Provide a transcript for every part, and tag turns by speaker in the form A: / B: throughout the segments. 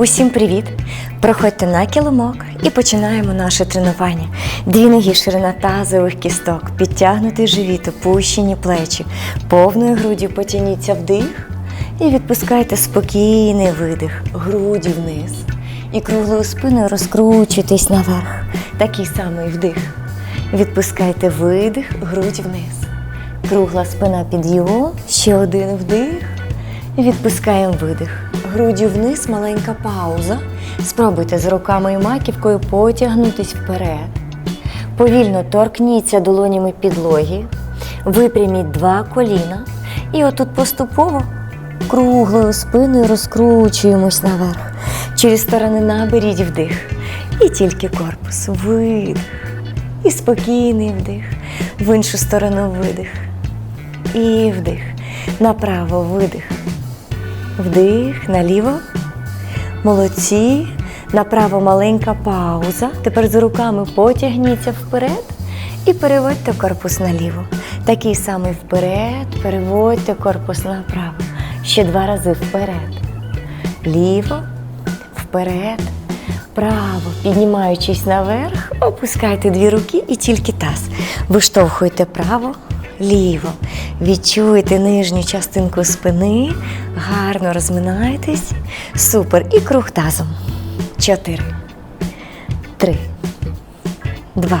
A: Усім привіт! Проходьте на килимок і починаємо наше тренування. Дві ноги, ширина тазових кісток, підтягнутий живіт, опущені плечі, повною груддю потягніться вдих і відпускайте спокійний видих, груді вниз. І круглою спиною розкручуйтесь наверх. Такий самий вдих. Відпускайте видих, грудь вниз. Кругла спина підйом, ще один вдих. Відпускаємо видих. Груддю вниз, маленька пауза. Спробуйте з руками і маківкою потягнутись вперед. Повільно торкніться долонями підлоги, випряміть два коліна. І отут поступово круглою спиною розкручуємось наверх. Через сторони наберіть вдих. І тільки корпус. Видих. І спокійний вдих. В іншу сторону видих. І вдих. Направо видих. Вдих, наліво. Молодці. Направо маленька пауза. Тепер з руками потягніться вперед і переводьте корпус наліво. Такий самий вперед, переводьте корпус направо. Ще два рази вперед. Ліво, вперед, право. Піднімаючись наверх, опускайте дві руки і тільки таз. Виштовхуйте право, ліво. Відчуйте нижню частинку спини, гарно розминайтесь. Супер. І круг тазом. Чотири. Три. Два.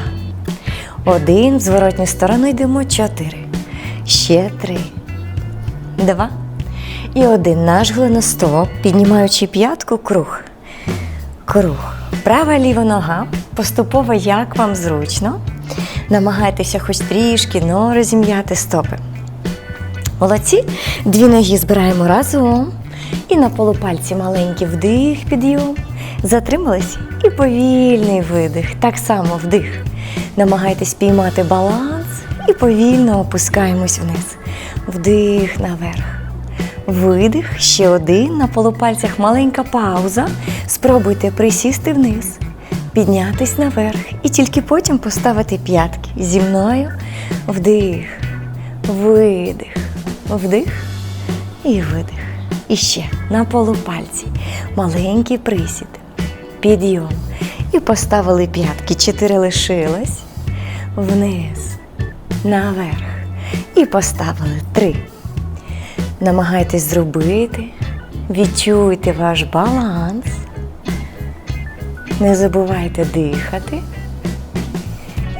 A: Один. Зворотню сторону йдемо. Чотири. Ще три. Два. І один. Наш глиностоп, піднімаючи п'ятку, круг. Круг. Права ліва нога. Поступово, як вам зручно. Намагайтеся хоч трішки, но розім'яти стопи. Молодці. Дві ноги збираємо разом. І на полупальці маленький вдих, підйом. Затримались і повільний видих. Так само вдих. Намагайтесь піймати баланс і повільно опускаємось вниз. Вдих наверх. Видих, ще один. На полупальцях маленька пауза. Спробуйте присісти вниз, піднятись наверх і тільки потім поставити п'ятки. Зі мною вдих, видих, вдих і видих. І ще на полупальці. Маленький присід. Підйом. І поставили п'ятки. Чотири лишилось. Вниз. Наверх. І поставили три. Намагайтесь зробити. Відчуйте ваш баланс. Не забувайте дихати.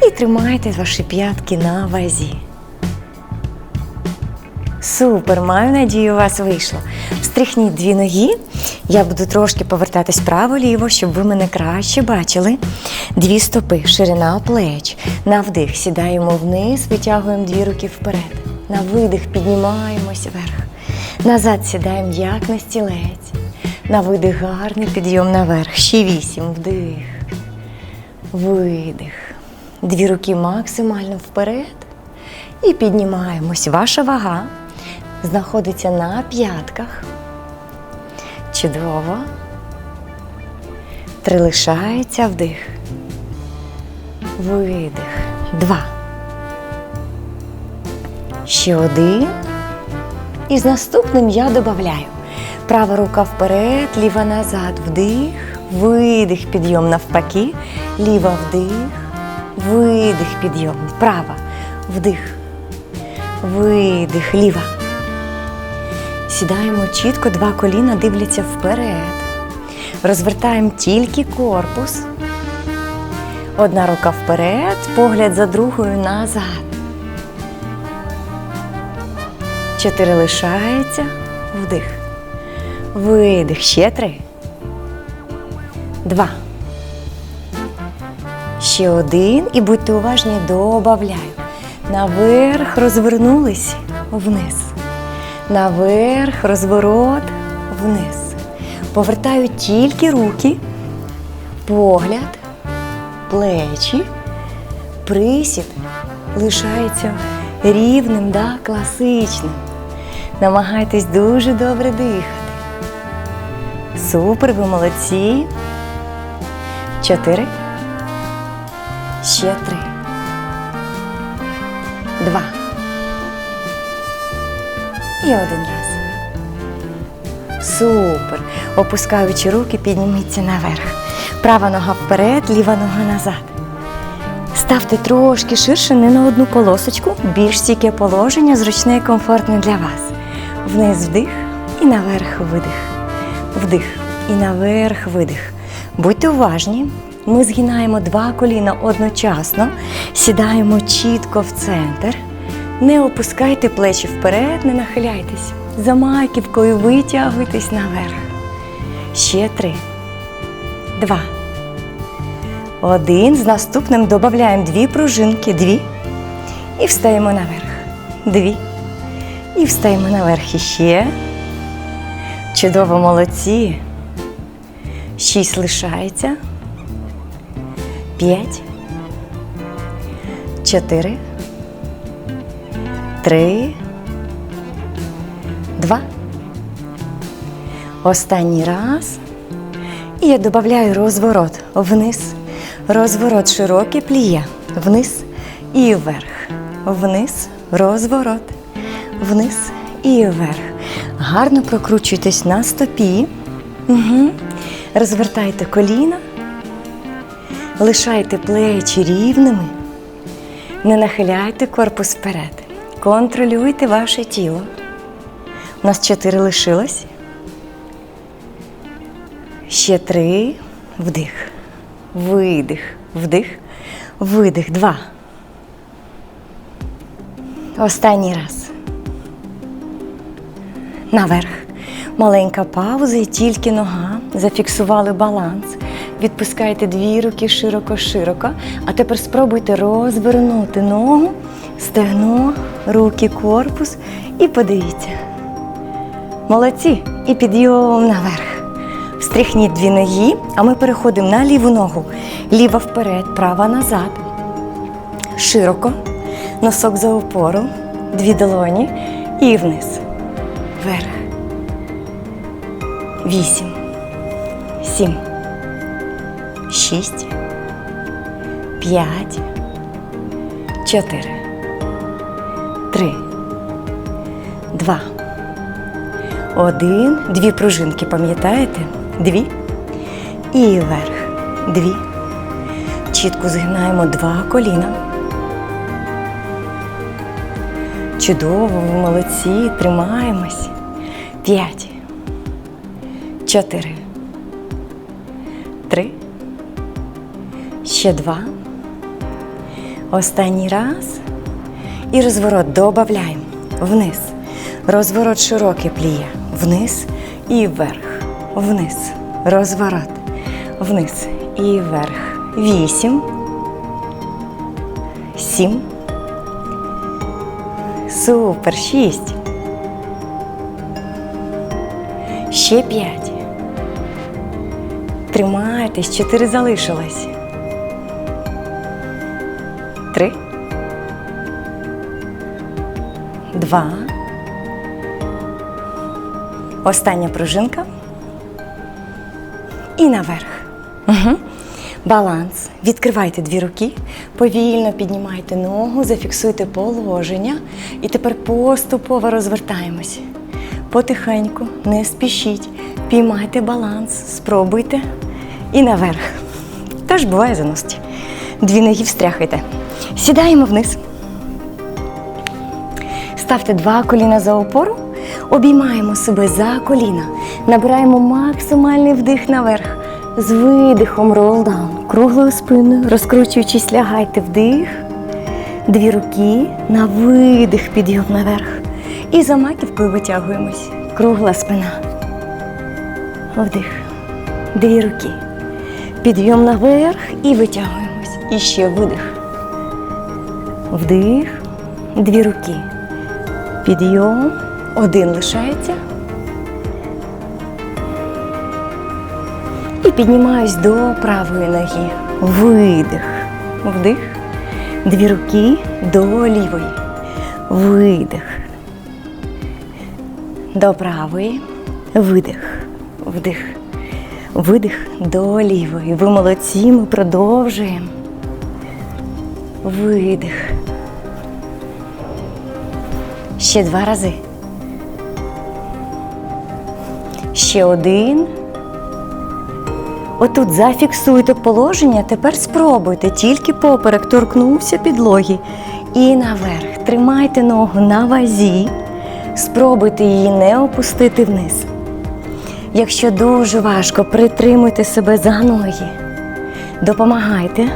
A: І тримайте ваші п'ятки на вазі. Супер, маю надію, у вас вийшло. Встряхніть дві ноги. Я буду трошки повертатись вправо-ліво, щоб ви мене краще бачили. Дві стопи, ширина плеч. На вдих сідаємо вниз, витягуємо дві руки вперед. На видих піднімаємось вверх. Назад сідаємо як на стілець. На видих гарний підйом наверх. Ще вісім. Вдих. Видих. Дві руки максимально вперед. І піднімаємось. Ваша вага знаходиться на п'ятках. Чудово. Три лишається вдих. Видих. Два. Ще один. І з наступним я додаю. Права рука вперед, ліва назад, вдих, видих, підйом навпаки, ліва вдих, видих, підйом, права, вдих, видих, ліва. Сідаємо чітко, два коліна дивляться вперед. Розвертаємо тільки корпус. Одна рука вперед, погляд за другою назад. Чотири лишається. Видих. Ще три. Два. Ще один. І будьте уважні, добавляю. Наверх розвернулись вниз. Наверх, розворот, вниз. Повертаю тільки руки, погляд, плечі, присід лишається рівним, да, класичним. Намагайтесь дуже добре дихати. Супер, ви молодці. Чотири. Ще три. Два. І один раз. Супер. Опускаючи руки, підніміться наверх. Права нога вперед, ліва нога назад. Ставте трошки ширше, не на одну полосочку, більш стійке положення, зручне і комфортне для вас. Вниз вдих і наверх видих. Вдих і наверх видих. Будьте уважні. Ми згинаємо два коліна одночасно, сідаємо чітко в центр. Не опускайте плечі вперед, не нахиляйтесь. За маківкою витягуйтесь наверх. Ще три. Два. Один. З наступним додаємо дві пружинки. Дві. І встаємо наверх. Дві. І встаємо наверх іще. Чудово молодці. Шість лишається. П'ять. Чотири. Три. Два. Останній раз. І я додаю розворот вниз. Розворот широкий пліє. Вниз і вверх. Вниз. Розворот. Вниз і вверх. Гарно прокручуйтесь на стопі. Угу. Розвертайте коліна. Лишайте плечі рівними. Не нахиляйте корпус вперед. Контролюйте ваше тіло. У нас чотири лишилось. Ще три. Вдих. Видих. Вдих. Видих. Два. Останній раз. Наверх. Маленька пауза і тільки нога. Зафіксували баланс. Відпускайте дві руки широко-широко. А тепер спробуйте розвернути ногу, стегно, руки, корпус і подивіться. Молодці. І підйом наверх. Встряхніть дві ноги, а ми переходимо на ліву ногу. Ліва вперед, права назад. Широко. Носок за опору. Дві долоні і вниз. Вверх. Вісім. Сім. Шість. П'ять. Чотири. Три. Два. Один. Дві пружинки, пам'ятаєте? Дві. І вверх. Дві. Чітко згинаємо два коліна. Чудово, ви молодці, тримаємось. П'ять. Чотири. Три. Ще два. Останній раз. І розворот додаємо. Вниз. Розворот широкий пліє. Вниз і вверх. Вниз. Розворот. Вниз і вверх. Вісім. Сім. Супер. Шість. Ще п'ять. Тримайтесь. Чотири залишилось. Три. Два. Остання пружинка. І наверх. Угу. Баланс. Відкривайте дві руки, повільно піднімайте ногу, зафіксуйте положення. І тепер поступово розвертаємось. Потихеньку, не спішіть, піймайте баланс, спробуйте і наверх. Теж буває заносить. Дві ноги встряхайте. Сідаємо вниз. Ставте два коліна за опору, обіймаємо себе за коліна, набираємо максимальний вдих наверх. З видихом ролдаун, круглою спиною, розкручуючись, лягайте вдих, дві руки на видих, підйом наверх. І за маківкою витягуємось. Кругла спина. Вдих. Дві руки. Підйом наверх і витягуємось. І ще видих. Вдих. Дві руки. Підйом. Один лишається. І піднімаюсь до правої ноги. Видих. Вдих. Дві руки до лівої. Видих. До правої. Видих. Вдих. Видих до лівої. Ви молодці, ми продовжуємо. Видих. Ще два рази. Ще один. Отут зафіксуйте положення, тепер спробуйте, тільки поперек торкнувся підлоги. І наверх. Тримайте ногу на вазі. Спробуйте її не опустити вниз. Якщо дуже важко, притримуйте себе за ноги. Допомагайте.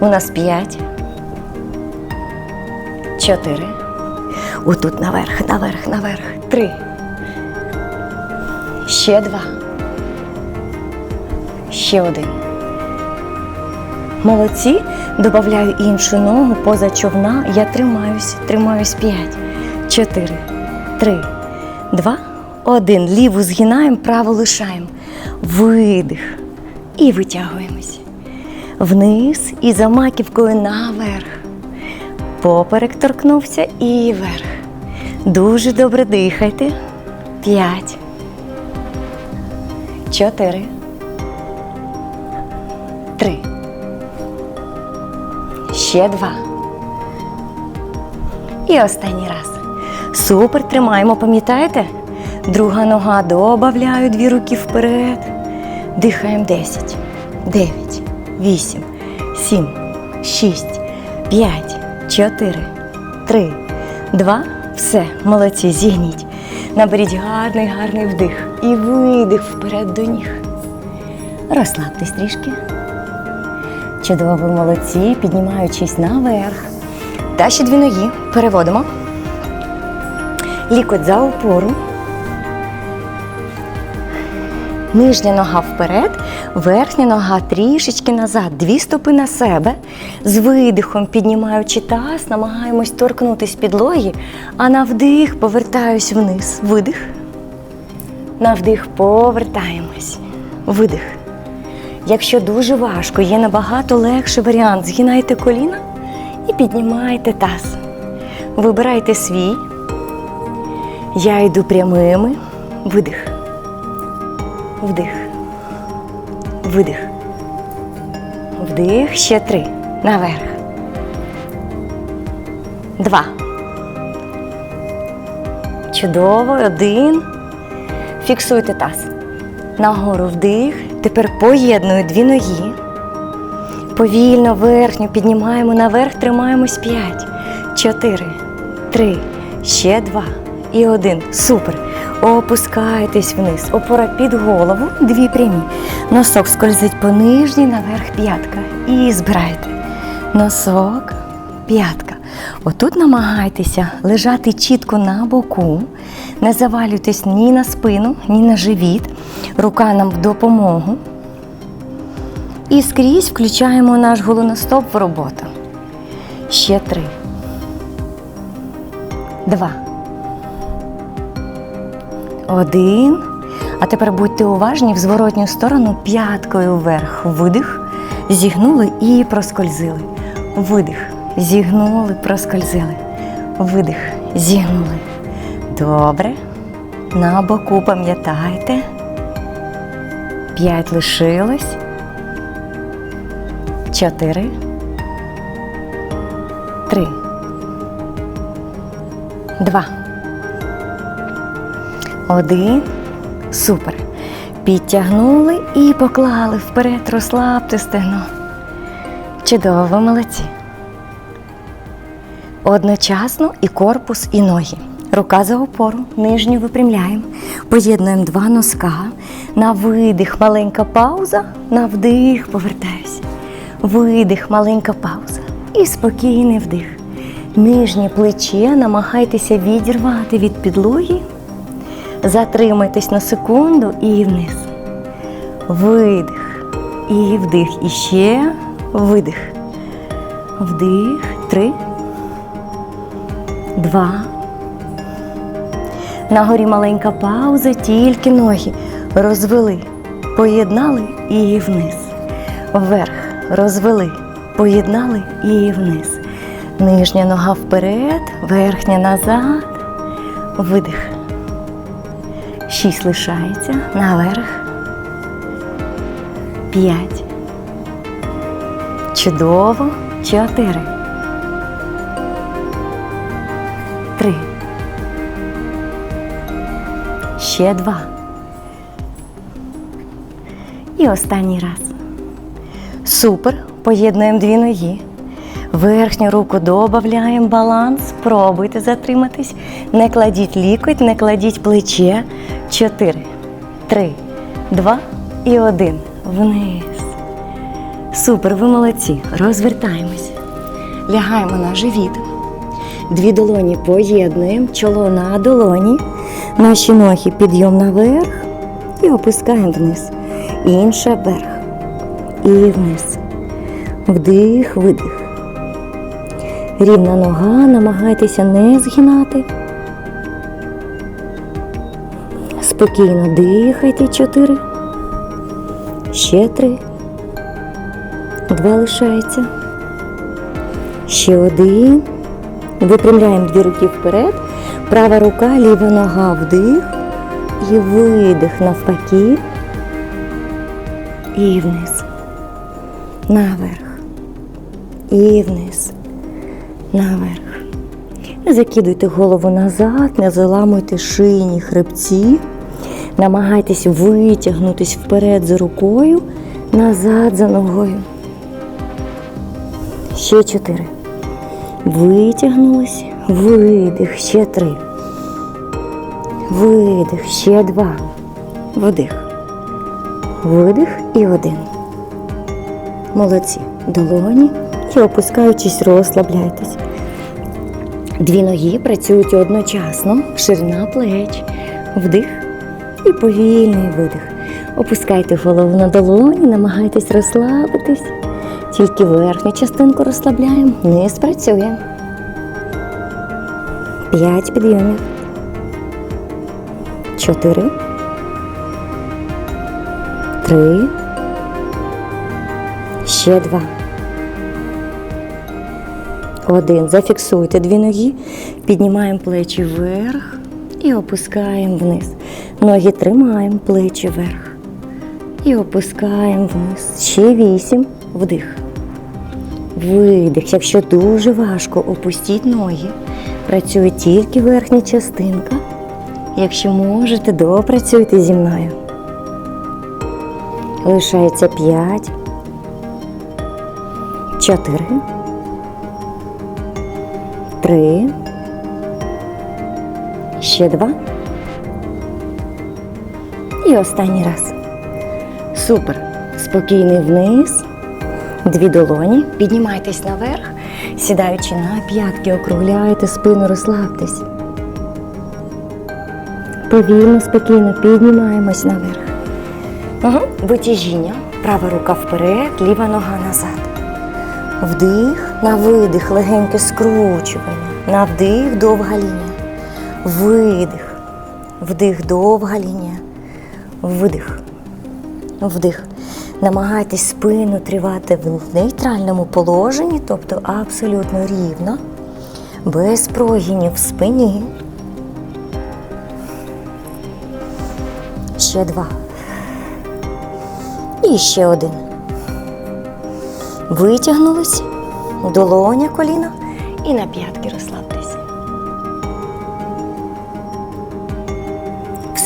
A: У нас п'ять. Чотири. Отут наверх, наверх, наверх. Три. Ще два. Ще один. Молодці. Добавляю іншу ногу поза човна. Я тримаюсь, тримаюсь п'ять. Чотири. Три. Два. Один. Ліву згинаємо, праву лишаємо. Видих. І витягуємось. Вниз і за маківкою наверх. Поперек торкнувся і вверх. Дуже добре дихайте. П'ять. Чотири. Три. Ще два. І останній раз. Супер, тримаємо, пам'ятаєте? Друга нога добавляю дві руки вперед. Дихаємо 10, 9, 8, 7, 6, 5, 4, 3, 2. Все, молодці, зігніть. Наберіть гарний, гарний вдих і видих вперед до ніг. Розслабтесь трішки. Чудово, молодці, піднімаючись наверх. Та ще дві ноги переводимо. Лікоть за опору. Нижня нога вперед, верхня нога трішечки назад, дві стопи на себе. З видихом піднімаючи таз, намагаємось торкнутись підлоги, а на вдих повертаюсь вниз. Видих. На вдих повертаємось. Видих. Якщо дуже важко, є набагато легший варіант. Згинайте коліна і піднімайте таз. Вибирайте свій. Я йду прямими. Видих. Вдих. Видих. Вдих. Ще три. Наверх. Два. Чудово. Один. Фіксуйте таз. Нагору вдих. Тепер поєдную дві ноги. Повільно верхню піднімаємо наверх, тримаємось п'ять, чотири, три, ще два і один. Супер. Опускайтесь вниз. Опора під голову, дві прямі. Носок скользить по нижній, наверх п'ятка. І збирайте. Носок, п'ятка. Отут намагайтеся лежати чітко на боку. Не завалюйтесь ні на спину, ні на живіт. Рука нам в допомогу. І скрізь включаємо наш голеностоп в роботу. Ще три. Два. Один. А тепер будьте уважні в зворотню сторону п'яткою вверх. Видих. Зігнули і проскользили. Видих. Зігнули, проскользили. Видих. Зігнули. Добре. На боку пам'ятайте. П'ять лишилось. Чотири. Три. Два. Один. Супер. Підтягнули і поклали вперед, розслабте стегно. Чудово, молодці. Одночасно і корпус, і ноги. Рука за опору, нижню випрямляємо. Поєднуємо два носка. На видих маленька пауза, на вдих повертаюся. Видих, маленька пауза. І спокійний вдих. Нижнє плече намагайтеся відірвати від підлоги. Затримайтесь на секунду і вниз. Видих. І вдих. І ще видих. Вдих. Три. Два. На горі маленька пауза, тільки ноги розвели, поєднали і вниз. Вверх розвели, поєднали і вниз. Нижня нога вперед, верхня назад. Видих. Шість лишається. Наверх. П'ять. Чудово. Чотири. Три. Ще два. І останній раз. Супер. Поєднуємо дві ноги. Верхню руку додаємо баланс. Пробуйте затриматись. Не кладіть лікоть, не кладіть плече. Чотири, три, два і один. Вниз. Супер, ви молодці. Розвертаємось. Лягаємо на живіт. Дві долоні поєднуємо, чоло на долоні. Наші ноги підйом наверх і опускаємо вниз. Інша вверх. І вниз. Вдих, видих. Рівна нога, намагайтеся не згинати. Спокійно дихайте. Чотири. Ще три. Два лишається. Ще один. Випрямляємо дві руки вперед. Права рука, ліва нога вдих. І видих навпаки. І вниз. Наверх. І вниз. Наверх. Не закидуйте голову назад, не заламуйте шийні хребці. Намагайтесь витягнутись вперед за рукою, назад за ногою. Ще чотири. Витягнулись, видих, ще три. Видих, ще два. Вдих. Видих і один. Молодці. Долоні і опускаючись, розслабляйтесь. Дві ноги працюють одночасно, ширина плеч, вдих і повільний видих. Опускайте голову на долоні, намагайтесь розслабитись. Тільки верхню частинку розслабляємо, низ працює. П'ять підйомів. Чотири. Три. Ще два. Один. Зафіксуйте дві ноги, піднімаємо плечі вверх і опускаємо вниз. Ноги тримаємо, плечі вверх. І опускаємо вниз. Ще вісім. Вдих. Видих. Якщо дуже важко, опустіть ноги. Працює тільки верхня частинка. Якщо можете, допрацюйте зі мною. Лишається п'ять. Чотири. Три. Ще два. І останній раз. Супер. Спокійний вниз. Дві долоні. Піднімайтесь наверх, сідаючи на п'ятки, округляйте спину, розслабтесь. Повільно, спокійно піднімаємось наверх. Угу. Витяжіння. Права рука вперед, ліва нога назад. Вдих, на видих, легеньке скручування. На вдих, довга лінія. Видих. Вдих, довга лінія. Видих. Вдих. Намагайтесь спину тривати в нейтральному положенні, тобто абсолютно рівно, без прогинів в спині. Ще два. І ще один. Витягнулись, долоня коліна і на п'ятки розслабтесь.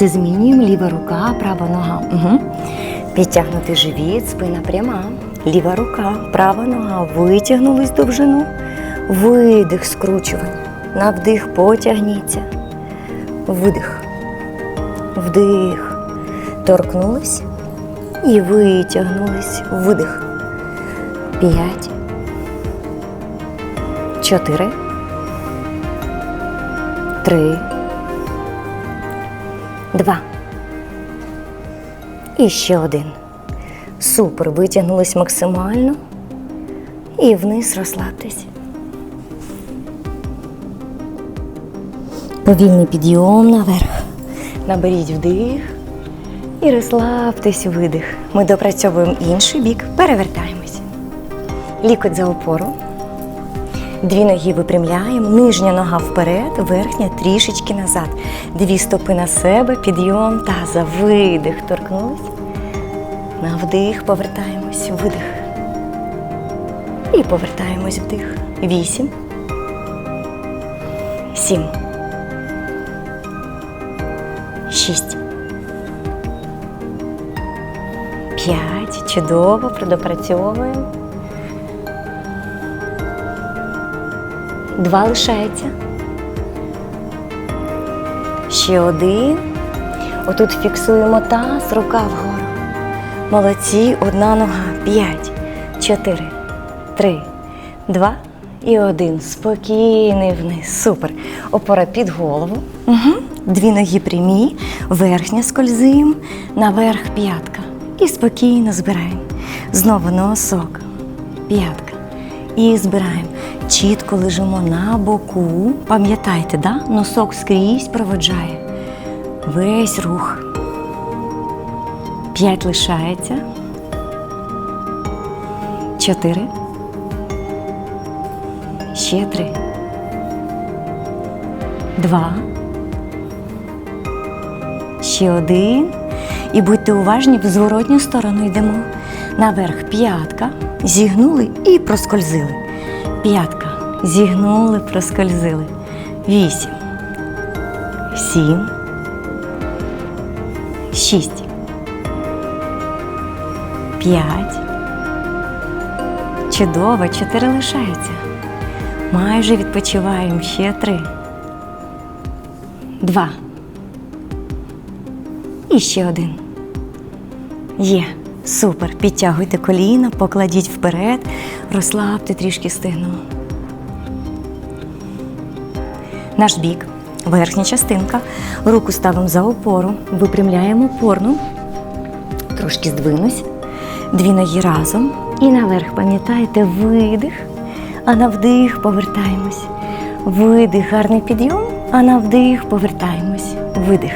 A: Все змінюємо, ліва рука, права нога. Угу. Підтягнутий живіт, спина пряма. Ліва рука, права нога. Витягнулись довжину. Видих, скручування. На вдих потягніться. Видих. Вдих. Торкнулись і витягнулись. Видих. П'ять. Чотири. Три. Два. І ще один. Супер. Витягнулись максимально. І вниз розслабтесь. Повільний підйом наверх. Наберіть вдих і розслабтесь видих. Ми допрацьовуємо інший бік, перевертаємось. Лікоть за опору. Дві ноги випрямляємо, нижня нога вперед, верхня трішечки назад. Дві стопи на себе, підйом таза, видих. Торкнулись. На вдих повертаємось, видих. І повертаємось вдих. Вісім. Сім. Шість. П'ять. Чудово, продопрацьовуємо. Два лишається. Ще один. Отут фіксуємо таз, рука вгору. Молодці, одна нога. П'ять, чотири, три, два і один. Спокійний вниз. Супер. Опора під голову. Угу. Дві ноги прямі, верхня скользим, наверх п'ятка. І спокійно збираємо. Знову носок. П'ятка. І збираємо. Чітко лежимо на боку. Пам'ятайте, да? носок скрізь проводжає. Весь рух. П'ять лишається. Чотири. Ще три. Два. Ще один. І будьте уважні, в зворотню сторону йдемо. Наверх п'ятка. Зігнули і проскользили. П'ятка. Зігнули, проскользили. Вісім. Сім. Шість. П'ять. Чудово, чотири лишається. Майже відпочиваємо ще три. Два. І ще один. Є. Супер. Підтягуйте коліна, покладіть вперед, розслабте трішки стегно. Наш бік, верхня частинка. Руку ставимо за опору, випрямляємо опорну. Трошки здвинусь. Дві ноги разом. І наверх, пам'ятаєте, видих, а на вдих повертаємось. Видих, гарний підйом, а на вдих повертаємось. Видих.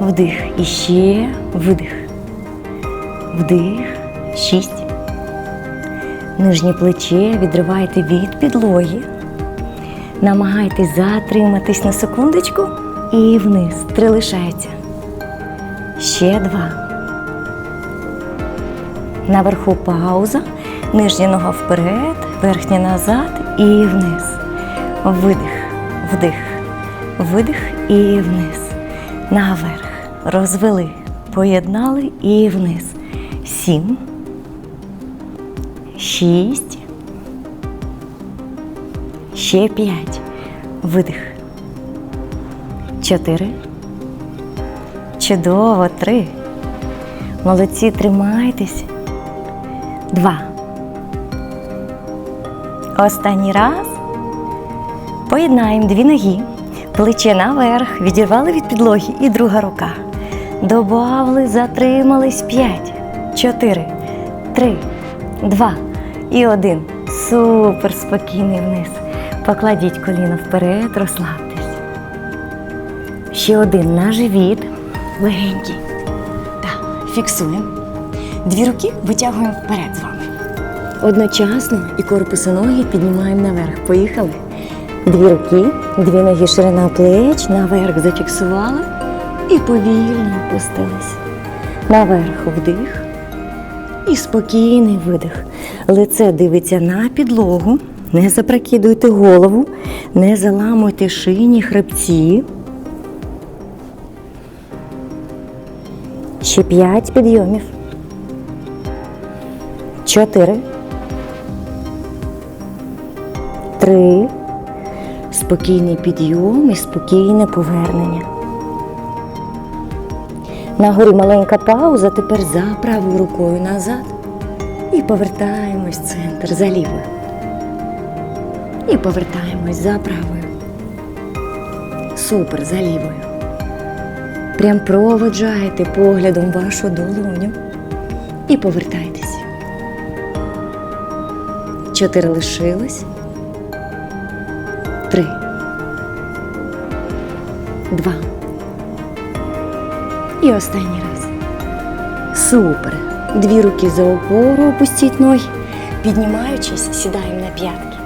A: Вдих. І ще видих. Вдих. Шість. Нижнє плече відривайте від підлоги. Намагайтесь затриматись на секундочку і вниз. Три лишається. Ще два. Наверху пауза. Нижня нога вперед, верхня назад і вниз. Видих, вдих, видих і вниз. Наверх. Розвели, поєднали і вниз. Сім. Шість. Ще п'ять. Видих. Чотири. Чудово. Три. Молодці, тримайтесь. Два. Останній раз. Поєднаємо дві ноги. Плече наверх. Відірвали від підлоги і друга рука. Добавили, затримались. П'ять. Чотири. Три. Два. І один. Супер спокійний вниз. Покладіть коліно вперед, розслабтесь. Ще один на живіт. Легенький. Так, фіксуємо. Дві руки витягуємо вперед з вами. Одночасно і корпус і ноги піднімаємо наверх. Поїхали. Дві руки, дві ноги ширина плеч, наверх зафіксували і повільно опустились. Наверх вдих і спокійний видих. Лице дивиться на підлогу. Не запрокидуйте голову, не заламуйте шині, хребці. Ще п'ять підйомів. Чотири. Три. Спокійний підйом і спокійне повернення. На горі маленька пауза, тепер за правою рукою назад. І повертаємось в центр за лівою. І повертаємось за правою. Супер за лівою. Прям проводжайте поглядом вашу долоню. І повертайтесь. Чотири лишилось. Три. Два. І останній раз. Супер. Дві руки за опору, опустіть ноги. Піднімаючись, сідаємо на п'ятки.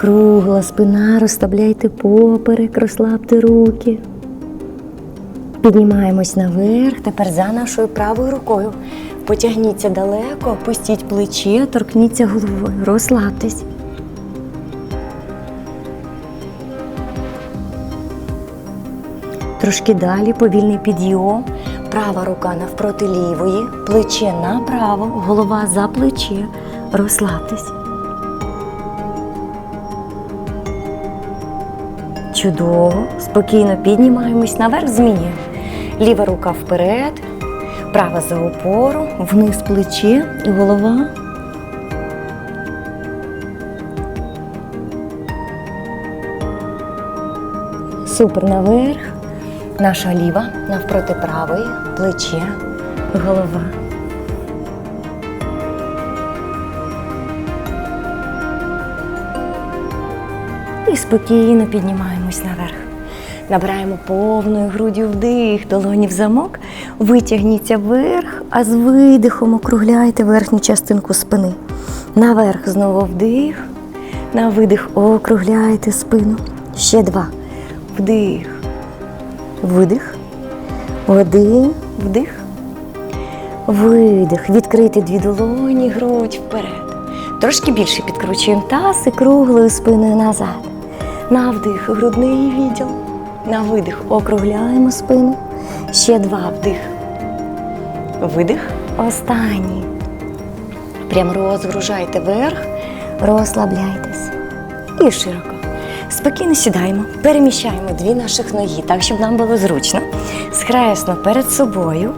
A: Кругла спина, розставляйте поперек, розслабте руки. Піднімаємось наверх. Тепер за нашою правою рукою. Потягніться далеко, опустіть плече, торкніться головою, розслабтесь. Трошки далі повільний підйом. Права рука навпроти лівої, плече направо, голова за плече. Розслабтесь. Чудово. Спокійно піднімаємось наверх, змінюємо. Ліва рука вперед, права за опору, вниз плече і голова. Супер наверх. Наша ліва навпроти правої, плече, голова. І спокійно піднімаємось наверх. Набираємо повною груддю вдих, долоні в замок, витягніться вверх, а з видихом округляйте верхню частинку спини. Наверх знову вдих, на видих округляйте спину. Ще два. Вдих. Видих. Один. Вдих. Видих. Відкрити дві долоні, грудь вперед. Трошки більше підкручуємо таз і круглою спиною назад. На вдих грудний відділ. На видих округляємо спину. Ще два вдих. Видих. Останній. Прям розгружайте вверх, розслабляйтесь. І широко. Спокійно сідаємо, переміщаємо дві наших ноги, так, щоб нам було зручно. Схресно перед собою.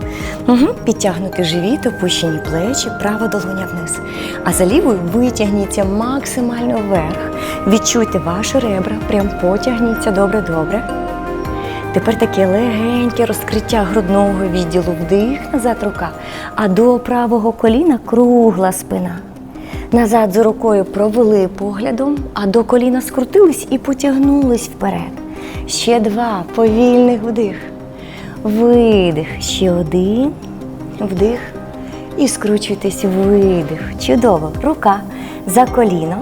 A: Угу. Підтягнути живіт, опущені плечі, права долоня вниз. А за лівою витягніться максимально вверх. Відчуйте ваші ребра, прям потягніться добре-добре. Тепер таке легеньке розкриття грудного відділу вдих, назад рука, а до правого коліна кругла спина. Назад за рукою провели поглядом, а до коліна скрутились і потягнулись вперед. Ще два повільних вдих. Видих. Ще один. Вдих. І скручуйтесь видих. Чудово. Рука за коліно.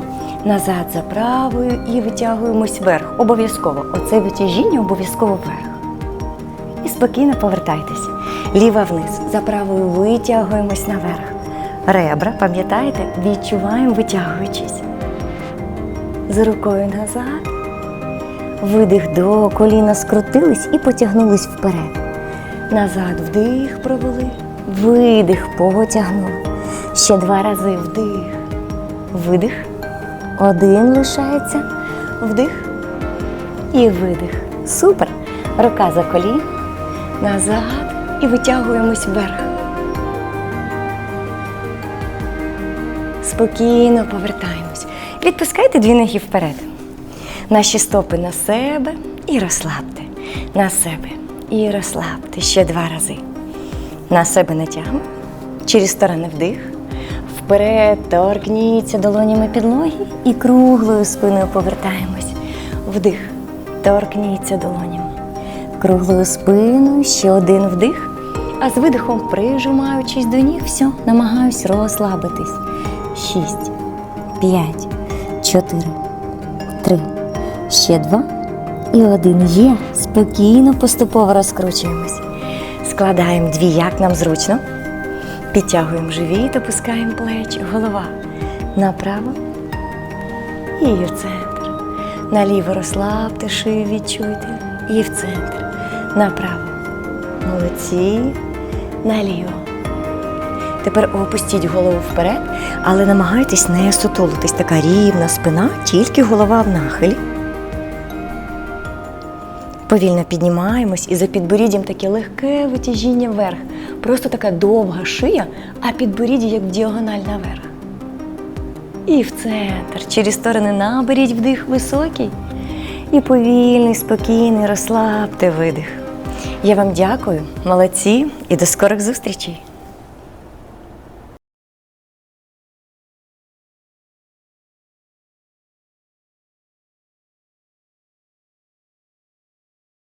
A: Назад за правою і витягуємось вверх. Обов'язково. Оце витяжіння обов'язково вверх. І спокійно повертайтесь. Ліва вниз. За правою витягуємось наверх. Ребра, пам'ятаєте, відчуваємо, витягуючись. З рукою назад. Видих до коліна скрутились і потягнулись вперед. Назад вдих провели. Видих потягнули. Ще два рази вдих. Видих. Один лишається. Вдих. І видих. Супер. Рука за колін. Назад. І витягуємось вверх. Спокійно повертаємось. Відпускайте дві ноги вперед. Наші стопи на себе і розслабте. На себе і розслабте. Ще два рази. На себе натягнемо. Через сторони вдих. Вперед торкніться долонями підлоги і круглою спиною повертаємось. Вдих. Торкніться долонями. Круглою спиною ще один вдих. А з видихом, прижимаючись до ніг, все, намагаюсь розслабитись. Шість, п'ять, чотири, три, ще два і один. Є. Спокійно, поступово розкручуємось. Складаємо дві, як нам зручно. Підтягуємо живіт, опускаємо плечі, голова направо і в центр. Наліво розслабте, шию відчуйте. І в центр. Направо. Молодці. Наліво. Тепер опустіть голову вперед, але намагайтесь не сутулитись. Така рівна спина, тільки голова в нахилі. Повільно піднімаємось і за підборіддям таке легке витяжіння вверх. Просто така довга шия, а підборіддя як діагональ наверх. І в центр. Через сторони наберіть вдих високий. І повільний, спокійний, розслабте видих. Я вам дякую, молодці і до скорих зустрічей!